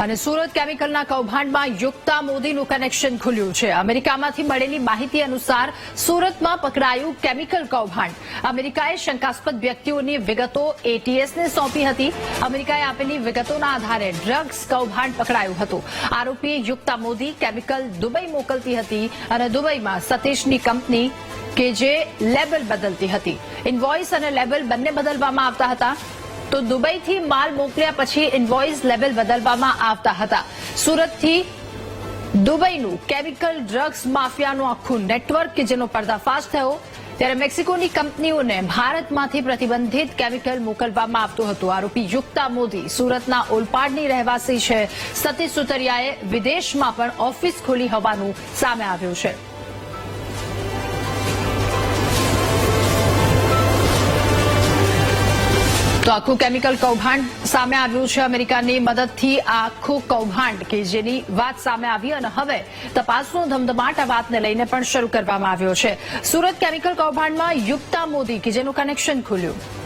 અને સુરત કેમિકલના કૌભાંડમાં યુક્તા મોદીનું કનેક્શન ખુલ્યું છે. અમેરિકામાંથી મળેલી માહિતી અનુસાર સુરતમાં પકડાયું કેમિકલ કૌભાંડ. અમેરિકાએ શંકાસ્પદ વ્યક્તિઓની વિગતો એટીએસને સોંપી હતી. અમેરિકાએ આપેલી વિગતોના આધારે ડ્રગ્સ કૌભાંડ પકડાયું હતું. આરોપી યુક્તા મોદી કેમિકલ દુબઈ મોકલતી હતી અને દુબઈમાં સતીશની કંપની કે જે લેબલ બદલતી હતી. ઇન્વોઇસ અને લેબલ બંને બદલવામાં આવતા હતા. તો દુબઈથી માલ મોકલ્યા પછી ઇન્વોઇસ લેબલ બદલવામાં આવતા હતા. સુરતથી દુબઈનું કેમિકલ ડ્રગ્સ માફિયાનું આખું નેટવર્ક કે જેનો પર્દાફાશ થયો, ત્યારે મેક્સિકોની કંપનીઓને ભારતમાંથી પ્રતિબંધિત કેમિકલ મોકલવામાં આવતું હતું. આરોપી યુક્તા મોદી સુરતના ઓલપાડની રહેવાસી છે. સતીશ સુતરિયાએ વિદેશમાં પણ ઓફિસ ખોલી હોવાનું સામે આવ્યું છે. તો આખું કેમિકલ કૌભાંડ સામે આવ્યું છે અમેરિકાની મદદથી. આખું કૌભાંડ કે જેની વાત સામે આવી અને હવે તપાસનો ધમધમાટ આ વાતને લઈને પણ શરૂ કરવામાં આવ્યો છે. સુરત કેમિકલ કૌભાંડમાં યુક્તા મોદી કે જેનું કનેક્શન ખુલ્યું?